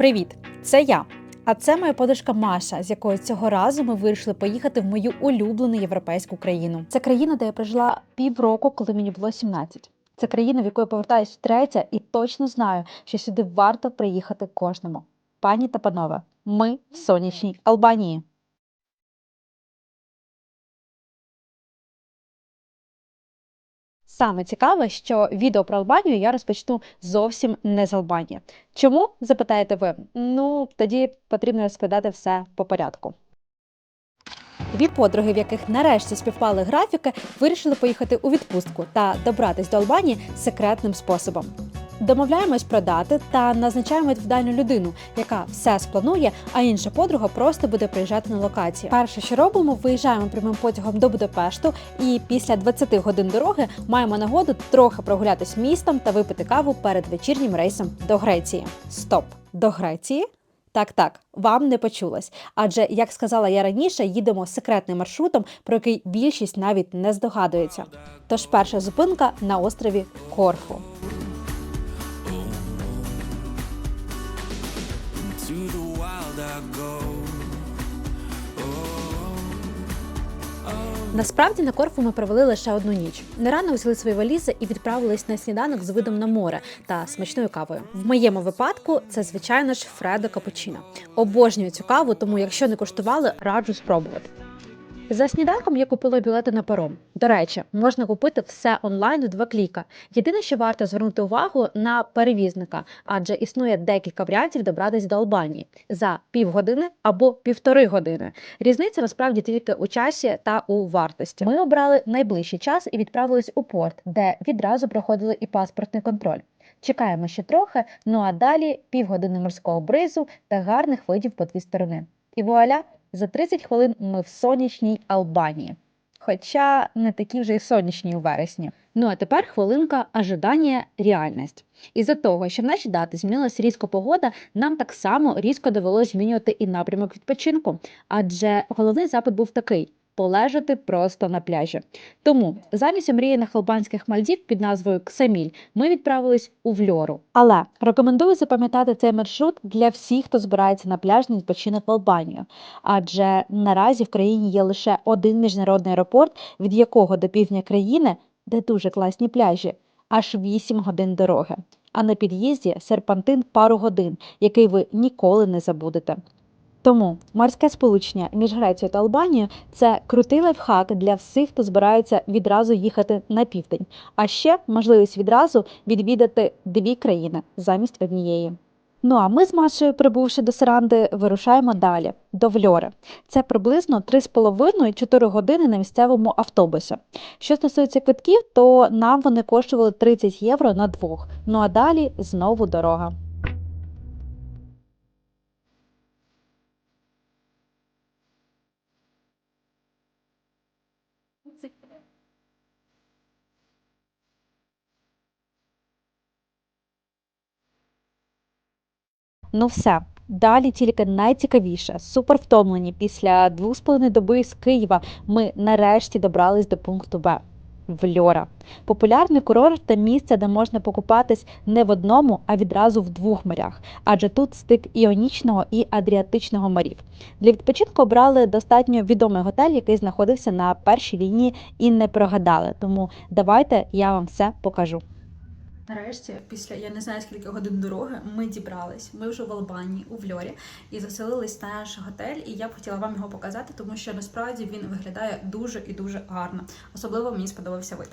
Привіт! Це я. А це моя подружка Маша, з якою цього разу ми вирішили поїхати в мою улюблену європейську країну. Це країна, де я прожила півроку, коли мені було 17. Це країна, в яку я повертаюсь втретє, і точно знаю, що сюди варто приїхати кожному. Пані та панове, ми в сонячній Албанії. Саме цікаве, що відео про Албанію я розпочну зовсім не з Албанії. Чому запитаєте ви? Ну тоді потрібно розповідати все по порядку. Дві подруги, в яких нарешті співпали графіки, вирішили поїхати у відпустку та добратись до Албанії секретним способом. Домовляємось про дати та назначаємо відповідальну людину, яка все спланує, а інша подруга просто буде приїжджати на локації. Перше, що робимо, виїжджаємо прямим потягом до Будапешту, і після 20 годин дороги маємо нагоду трохи прогулятись містом та випити каву перед вечірнім рейсом до Греції. Стоп! До Греції? Так, так, вам не почулось. Адже, як сказала я раніше, їдемо секретним маршрутом, про який більшість навіть не здогадується. Тож перша зупинка на острові Корфу. Насправді на Корфу ми провели лише одну ніч. Не рано взяли свої валізи і відправились на сніданок з видом на море та смачною кавою. В моєму випадку це звичайно ж Фредо Капучино. Обожнюю цю каву, тому якщо не коштували, раджу спробувати. За сніданком я купила білети на паром. До речі, можна купити все онлайн у два кліка. Єдине, що варто звернути увагу на перевізника, адже існує декілька варіантів добратися до Албанії за півгодини або півтори години. Різниця насправді тільки у часі та у вартості. Ми обрали найближчий час і відправились у порт, де відразу проходили і паспортний контроль. Чекаємо ще трохи, ну а далі півгодини морського бризу та гарних видів по дві сторони. І вуаля, за 30 хвилин ми в сонячній Албанії. Хоча не такі вже й сонячні у вересні. Ну а тепер хвилинка ожидання реальність. Із-за того, що в наші дати змінилася різко погода, нам так само різко довелося змінювати і напрямок відпочинку. Адже головний запит був такий: полежати просто на пляжі. Тому замість омріяних албанських Мальдів під назвою Ксаміль ми відправились у Вльору. Але рекомендую запам'ятати цей маршрут для всіх, хто збирається на пляжний відпочинок в Албанію. Адже наразі в країні є лише один міжнародний аеропорт, від якого до півдня країни, де дуже класні пляжі, аж 8 годин дороги. А на під'їзді серпантин пару годин, який ви ніколи не забудете. Тому морське сполучення між Грецією та Албанією це крутий лайфхак для всіх, хто збирається відразу їхати на південь, а ще можливість відразу відвідати дві країни замість однієї. Ну а ми з Машею, прибувши до Саранди, вирушаємо далі до Вльори. Це приблизно 3,5-4 години на місцевому автобусі. Що стосується квитків, то нам вони коштували 30 євро на двох. Ну а далі знову дорога. Ну все. Далі тільки найцікавіше. Супер втомлені після двох з половиною доби з Києва ми нарешті добрались до пункту Б. Вльора. Популярний курорт та місце, де можна покупатись не в одному, а відразу в двох морях, адже тут стик іонічного і адріатичного морів. Для відпочинку обрали достатньо відомий готель, який знаходився на першій лінії і не прогадали. Тому давайте я вам все покажу. Нарешті, після я не знаю скільки годин дороги, ми дібрались. Ми вже в Албанії у Вльорі і заселились на наш готель. І я б хотіла вам його показати, тому що насправді він виглядає дуже і дуже гарно. Особливо мені сподобався вид.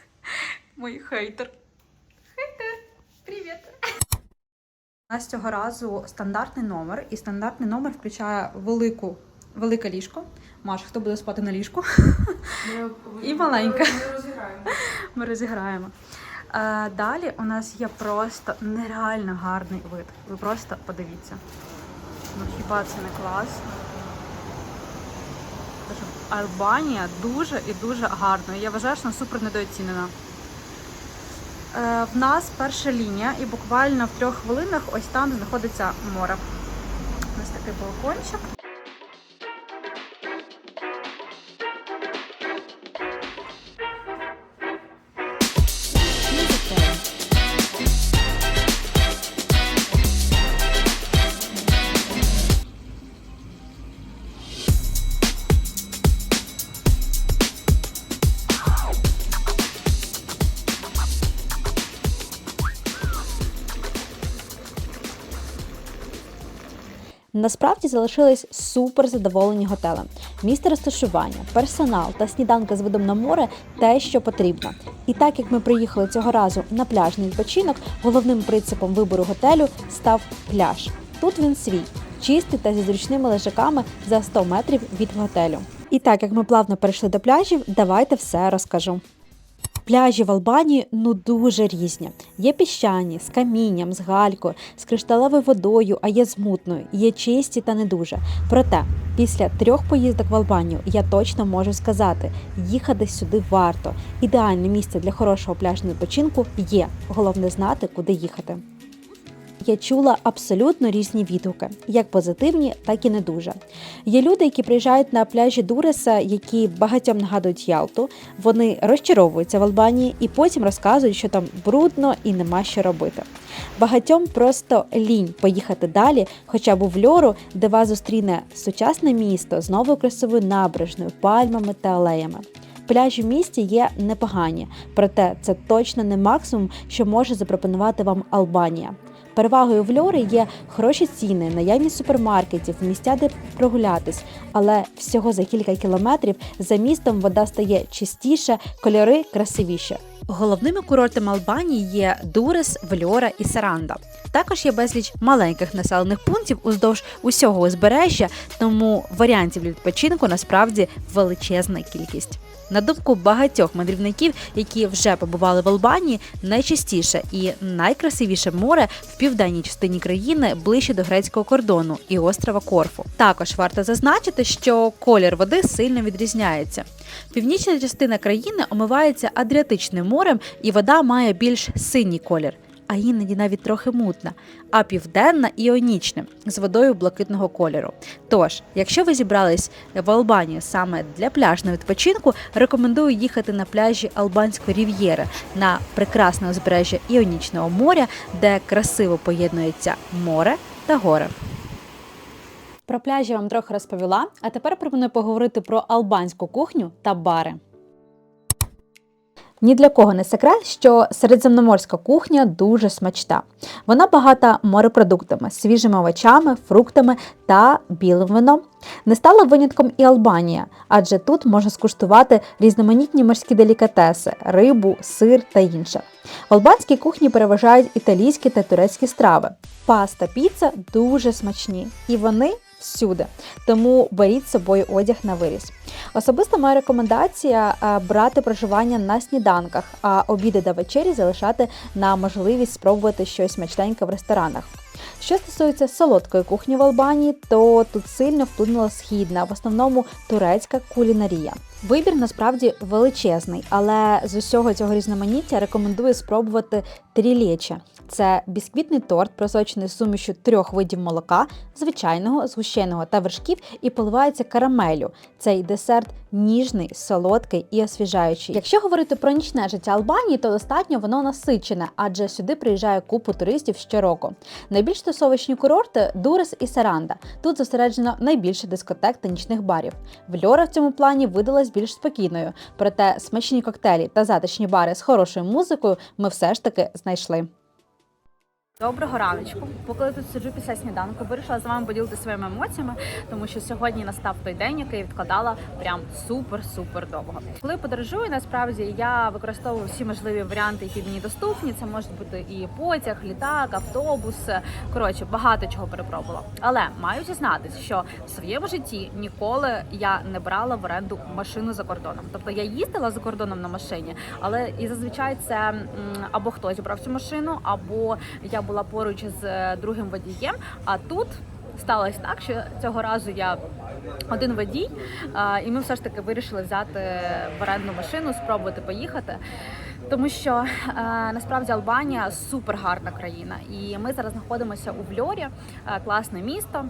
Мій хейтер. Хейтер, привіт! У нас цього разу стандартний номер, і стандартний номер включає велику, велике ліжко. Маш, хто буде спати на ліжку? І маленька. Ми розіграємо. Ми розіграємо. Е, далі у нас є просто нереально гарний вид. Ви просто подивіться. Ну хіба це не класно? Албанія дуже і дуже гарно. Я вважаю, що вона супер недооцінена. Е, в нас перша лінія, і буквально в трьох хвилинах ось там знаходиться море. Нас такий балкончик. Насправді залишились супер задоволені готелем. Місце розташування, персонал та сніданки з видом на море те, що потрібно. І так як ми приїхали цього разу на пляжний відпочинок, головним принципом вибору готелю став пляж. Тут він свій, чистий та зі зручними лежаками за 100 метрів від готелю. І так як ми плавно перейшли до пляжів, давайте все розкажу. Пляжі в Албанії ну дуже різні. Є піщані з камінням, з галькою, з кришталевою водою, а є з мутною, є чисті та не дуже. Проте після трьох поїздок в Албанію я точно можу сказати, їхати сюди варто. Ідеальне місце для хорошого пляжного відпочинку є. Головне знати, куди їхати. Я чула абсолютно різні відгуки, як позитивні, так і не дуже. Є люди, які приїжджають на пляжі Дуреса, які багатьом нагадують Ялту. Вони розчаровуються в Албанії і потім розказують, що там брудно і нема що робити. Багатьом просто лінь поїхати далі, хоча б у Льору, де вас зустріне сучасне місто з новою красивою набережною, пальмами та алеями. Пляжі в місті є непогані, проте це точно не максимум, що може запропонувати вам Албанія. Перевагою в Льори є хороші ціни, наявність супермаркетів, місця, де прогулятись, але всього за кілька кілометрів за містом вода стає чистіше, кольори красивіше. Головними курортами Албанії є Дурес, Вльора і Саранда. Також є безліч маленьких населених пунктів уздовж усього узбережжя, тому варіантів відпочинку насправді величезна кількість. На думку багатьох мандрівників, які вже побували в Албанії, найчастіше і найкрасивіше море в південній частині країни ближче до грецького кордону і острова Корфу. Також варто зазначити, що колір води сильно відрізняється. Північна частина країни омивається Адріатичним морем, і вода має більш синій колір. А іноді навіть трохи мутна, а південна іонічна з водою блакитного кольору. Тож, якщо ви зібрались в Албанію саме для пляжного відпочинку, рекомендую їхати на пляжі Албанської рів'єри на прекрасне узбережжя Іонічного моря, де красиво поєднується море та гори. Про пляжі я вам трохи розповіла, а тепер пропоную поговорити про албанську кухню та бари. Ні для кого не секрет, що середземноморська кухня дуже смачна. Вона багата морепродуктами, свіжими овочами, фруктами та білим вином. Не стала винятком і Албанія, адже тут можна скуштувати різноманітні морські делікатеси, рибу, сир та інше. В албанській кухні переважають італійські та турецькі страви. Паста, піца дуже смачні, і вони всюди. Тому беріть з собою одяг на виріс. Особисто моя рекомендація е, брати проживання на сніданках, а обіди та вечері залишати на можливість спробувати щось смачненьке в ресторанах. Що стосується солодкої кухні в Албанії, то тут сильно вплинула східна, в основному турецька кулінарія. Вибір насправді величезний, але з усього цього різноманіття рекомендую спробувати трілєче. Це бісквітний торт, просочений сумішю трьох видів молока, звичайного, згущеного та вершків, і поливається карамелю. Цей десерт ніжний, солодкий і освіжаючий. Якщо говорити про нічне життя Албанії, то достатньо воно насичене, адже сюди приїжджає купу туристів щороку. Найбільш тусовочні курорти Дурес і Саранда. Тут зосереджено найбільше дискотек та нічних барів. Вльора в цьому плані видалась більш спокійною, проте смачні коктейлі та затишні бари з хорошою музикою ми все ж таки знайшли. Доброго раночку. Поки я тут сиджу після сніданку, вирішила з вами поділитися своїми емоціями, тому що сьогодні настав той день, який відкладала прям супер-супер довго. Коли подорожую, насправді я використовую всі можливі варіанти, які мені доступні. Це можуть бути і потяг, літак, автобус. Коротше, багато чого перепробувала. Але маю зізнатись, що в своєму житті ніколи я не брала в оренду машину за кордоном. Тобто я їздила за кордоном на машині, але і зазвичай це або хтось брав цю машину, або я була поруч з е, другим водієм. А тут сталося так, що цього разу я один водій, і ми все ж таки вирішили взяти в оренду машину, спробувати поїхати. Тому що е, насправді Албанія супер гарна країна, і ми зараз знаходимося у Вльорі, е, класне місто.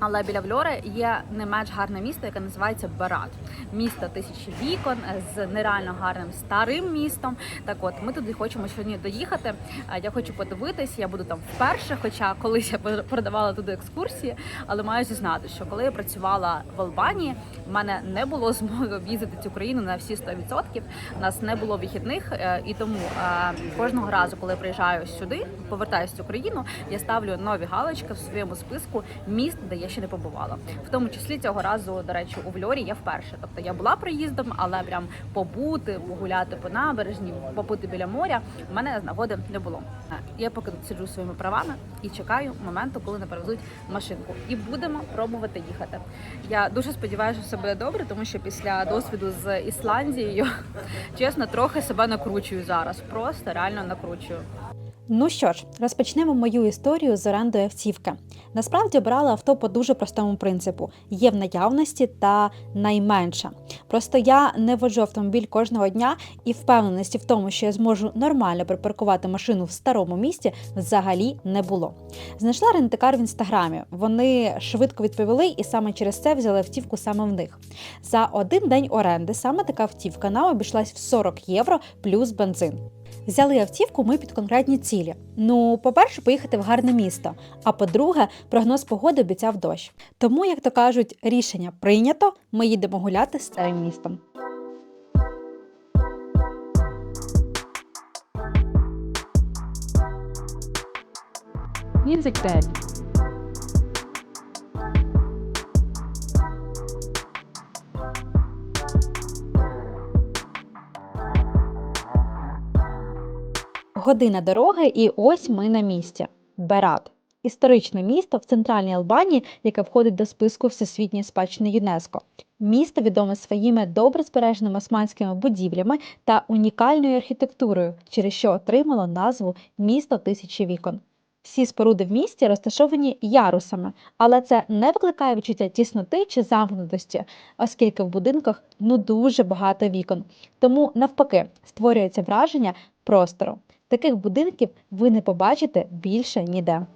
Але біля Вльори є не менш гарне місто, яке називається Барат. Місто тисячі вікон з нереально гарним старим містом. Так от ми туди хочемо сьогодні доїхати. Я хочу подивитись, я буду там вперше, хоча колись я продавала туди екскурсії, але маю зізнати, що коли я працювала в Албанії, в мене не було змоги об'їздити цю країну на всі 100%. У нас не було вихідних, е, і тому е, кожного разу, коли я приїжджаю сюди, повертаюся в цю країну, я ставлю нові галочки в своєму списку міст, де я я ще не побувала. В тому числі цього разу, до речі, у Вльорі я вперше. Тобто я була проїздом, але прям побути, погуляти по набережні, побути біля моря у мене нагоди не було. Я поки сиджу своїми правами і чекаю моменту, коли не перевезуть машинку. І будемо пробувати їхати. Я дуже сподіваюся, що все буде добре, тому що після досвіду з Ісландією, чесно, трохи себе накручую зараз. Просто реально накручую. Ну що ж, розпочнемо мою історію з орендою автівки. Насправді обирала авто по дуже простому принципу: є в наявності та найменша. Просто я не воджу автомобіль кожного дня і впевненості в тому, що я зможу нормально припаркувати машину в старому місті, взагалі не було. Знайшла рентикар в інстаграмі. Вони швидко відповіли, і саме через це взяли автівку саме в них. За один день оренди саме така автівка нам обійшлась в 40 євро плюс бензин. Взяли автівку ми під конкретні цілі. Ну, по-перше, поїхати в гарне місто. А по-друге, прогноз погоди обіцяв дощ. Тому, як то кажуть, рішення прийнято. Ми їдемо гуляти з цим містом. Music bed. Година дороги, і ось ми на місці. Берат. Історичне місто в центральній Албанії, яке входить до списку Всесвітньої спадщини ЮНЕСКО. Місто відоме своїми добре збереженими османськими будівлями та унікальною архітектурою, через що отримало назву місто тисячі вікон. Всі споруди в місті розташовані ярусами, але це не викликає відчуття тісноти чи замкнутості, оскільки в будинках ну дуже багато вікон. Тому навпаки створюється враження простору. Таких будинків ви не побачите більше ніде.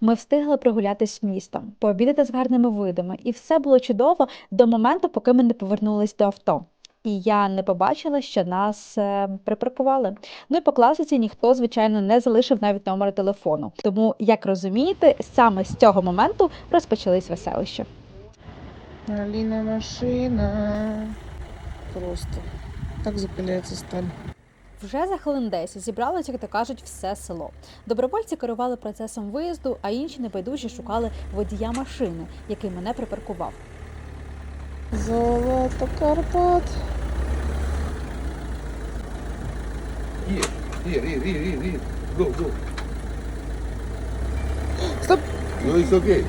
Ми встигли прогулятись містом, пообідати з гарними видами, і все було чудово до моменту, поки ми не повернулись до авто. І я не побачила, що нас е, припаркували. Ну і по класиці ніхто, звичайно, не залишив навіть номер телефону. Тому, як розумієте, саме з цього моменту розпочались веселища. Аліна машина. Просто так зупиняється сталь. Вже за хвилин 10 зібралося, як то кажуть, все село. Добровольці керували процесом виїзду, а інші небайдужі шукали водія машини, який мене припаркував. Золото Карпат. Here, here, here, here, here, here. Go, go. Стоп! No, it's okay.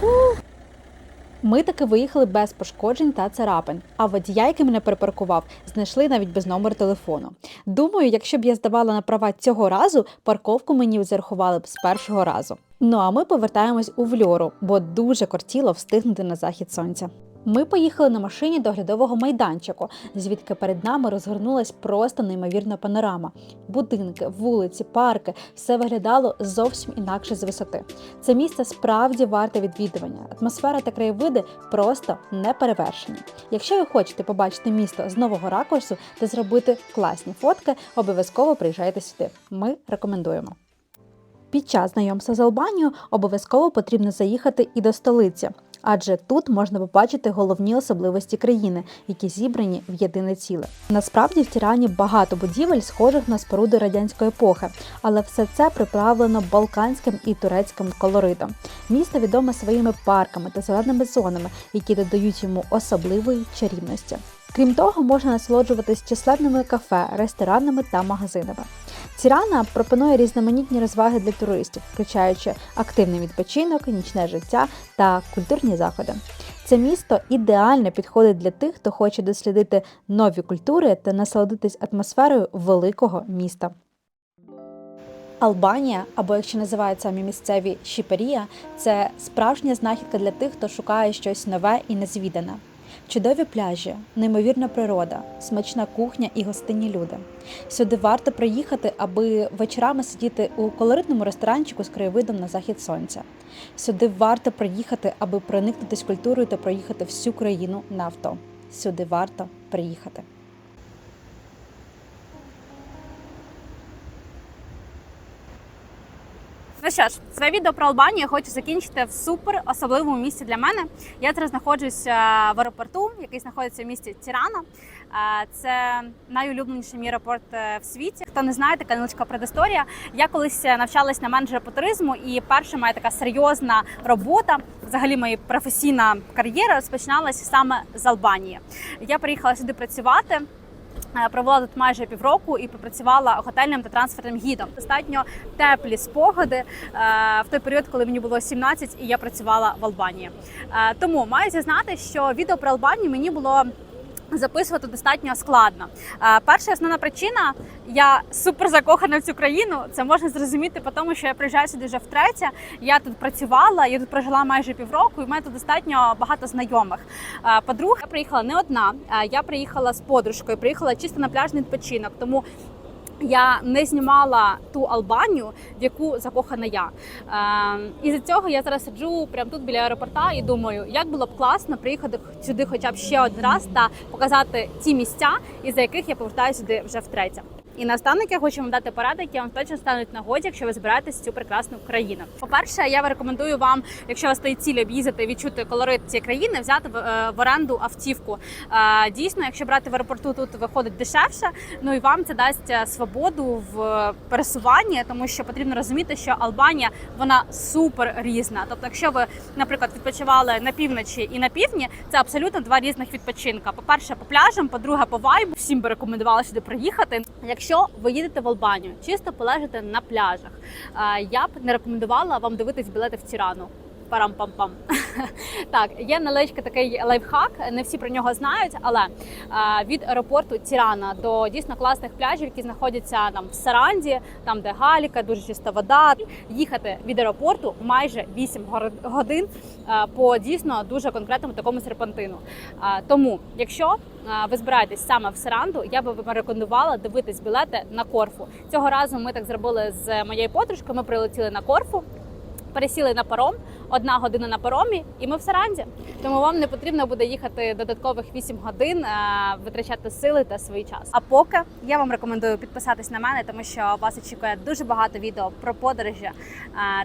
Ми таки виїхали без пошкоджень та царапин. А водія, який мене припаркував, знайшли навіть без номеру телефону. Думаю, якщо б я здавала на права цього разу, парковку мені зарахували б з першого разу. Ну а ми повертаємось у Вльору, бо дуже кортіло встигнути на захід сонця. Ми поїхали на машині до оглядового майданчику, звідки перед нами розгорнулась просто неймовірна панорама. Будинки, вулиці, парки все виглядало зовсім інакше з висоти. Це місце справді варте відвідування. Атмосфера та краєвиди просто неперевершені. Якщо ви хочете побачити місто з нового ракурсу та зробити класні фотки, обов'язково приїжджайте сюди. Ми рекомендуємо. Під час знайомства з Албанією обов'язково потрібно заїхати і до столиці, адже тут можна побачити головні особливості країни, які зібрані в єдине ціле. Насправді в Тірані багато будівель, схожих на споруди радянської епохи, але все це приправлено балканським і турецьким колоритом. Місто відоме своїми парками та зеленими зонами, які додають йому особливої чарівності. Крім того, можна насолоджуватись численними кафе, ресторанами та магазинами. Тірана пропонує різноманітні розваги для туристів, включаючи активний відпочинок, нічне життя та культурні заходи. Це місто ідеально підходить для тих, хто хоче дослідити нові культури та насолодитись атмосферою великого міста. Албанія, або якщо називають самі місцеві Шіперія, це справжня знахідка для тих, хто шукає щось нове і незвідане. Чудові пляжі, неймовірна природа, смачна кухня і гостинні люди. Сюди варто приїхати, аби вечорами сидіти у колоритному ресторанчику з краєвидом на захід сонця. Сюди варто приїхати, аби проникнутися культурою та проїхати всю країну на авто. Сюди варто приїхати. Ну що ж, своє відео про Албанію я хочу закінчити в супер особливому місці для мене. Я зараз знаходжуся в аеропорту, який знаходиться в місті Тірана. Е, Це найулюбленіший мій аеропорт е, в світі. Хто не знає, така невеличка предісторія. Я колись навчалась на менеджера по туризму, і перша моя така серйозна робота, взагалі моя професійна кар'єра розпочиналася саме з Албанії. Я приїхала сюди працювати. Е, Провела тут майже півроку і попрацювала готельним та трансферним гідом. Достатньо теплі спогади е, в той період, коли мені було 17 і я працювала в Албанії. Е, Тому маю зізнати, що відео про Албанію мені було. Записувати достатньо складно. Е, Перша основна причина я супер закохана в цю країну. Це можна зрозуміти по тому, що я приїжджаю сюди вже втретє. Я тут працювала, я тут прожила майже півроку, і в мене тут достатньо багато знайомих. Е, По-друге, я приїхала не одна, е, я приїхала з подружкою, приїхала чисто на пляжний відпочинок. Тому я не знімала ту Албанію, в яку закохана я. Е, і за цього я зараз сиджу прямо тут біля аеропорта і думаю, як було б класно приїхати сюди хоча б ще один раз та показати ті місця, із-за яких я повертаю сюди вже втретє. І хочу вам дати поради, які вам точно стануть нагоді, якщо ви збираєтесь в цю прекрасну країну. По-перше, я рекомендую вам, якщо у вас стоїть ціль об'їздити відчути колорит цієї країни, взяти в, е, оренду автівку. Е, Дійсно, якщо брати в аеропорту, тут виходить дешевше. Ну і вам це дасть е, свободу в пересуванні, тому що потрібно розуміти, що Албанія вона супер різна. Тобто, якщо ви, наприклад, відпочивали на півночі і на півдні, це абсолютно два різних відпочинка. По перше, по пляжам, по-друге, по вайбу. Всім би рекомендувала сюди приїхати. Якщо ви їдете в Албанію, чисто полежите на пляжах, е, я б не рекомендувала вам дивитись білети в Тірану. Парам-пам-пам. так, є невеличкий такий лайфхак. Не всі про нього знають, але е, від аеропорту Тірана до дійсно класних пляжів, які знаходяться там в Саранді, там де Галіка, дуже чиста вода. Їхати від аеропорту майже 8 гор- годин е, по дійсно дуже конкретному такому серпантину. Е, тому, якщо ви збираєтесь саме в Саранду, я би вам рекомендувала дивитись білети на Корфу. Цього разу ми так зробили з моєю подружкою. Ми прилетіли на Корфу пересіли на паром, одна година на паромі, і ми в Саранді. Тому вам не потрібно буде їхати додаткових 8 годин, е, витрачати сили та свій час. А поки я вам рекомендую підписатись на мене, тому що вас очікує дуже багато відео про подорожі е,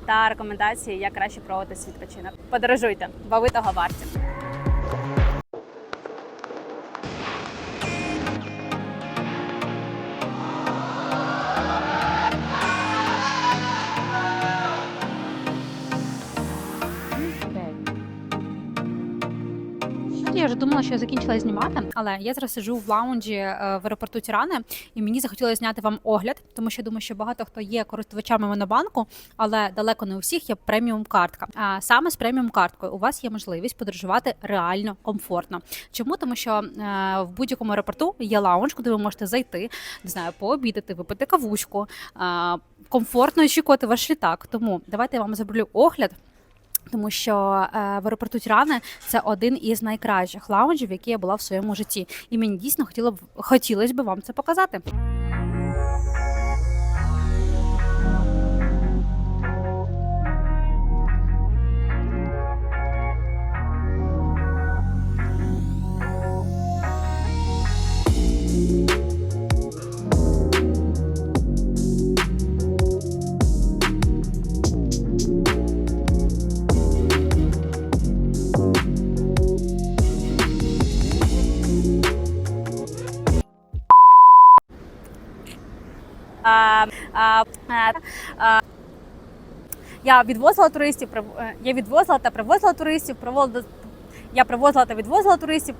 та рекомендації, як краще проводити свій відпочинок. Подорожуйте, бо ви того варті. Що я закінчила знімати, але я зараз сиджу в лаунджі е, в аеропорту Тірани, і мені захотілося зняти вам огляд, тому що думаю, що багато хто є користувачами монобанку, але далеко не у всіх є преміум картка. А саме з преміум карткою у вас є можливість подорожувати реально комфортно. Чому? Тому що е, в будь-якому аеропорту є лаунж, куди ви можете зайти, не знаю, пообідати, випити кавуську, е, комфортно очікувати ваш літак. Тому давайте я вам зроблю огляд. Тому що е, в аеропорту Тірани це один із найкращих лаунжів, які я була в своєму житті, і мені дійсно хотіло б хотілося б вам це показати. А, я відвозила туристів, е, я відвозила та привозила туристів, проводила, я привозила та відвозила туристів.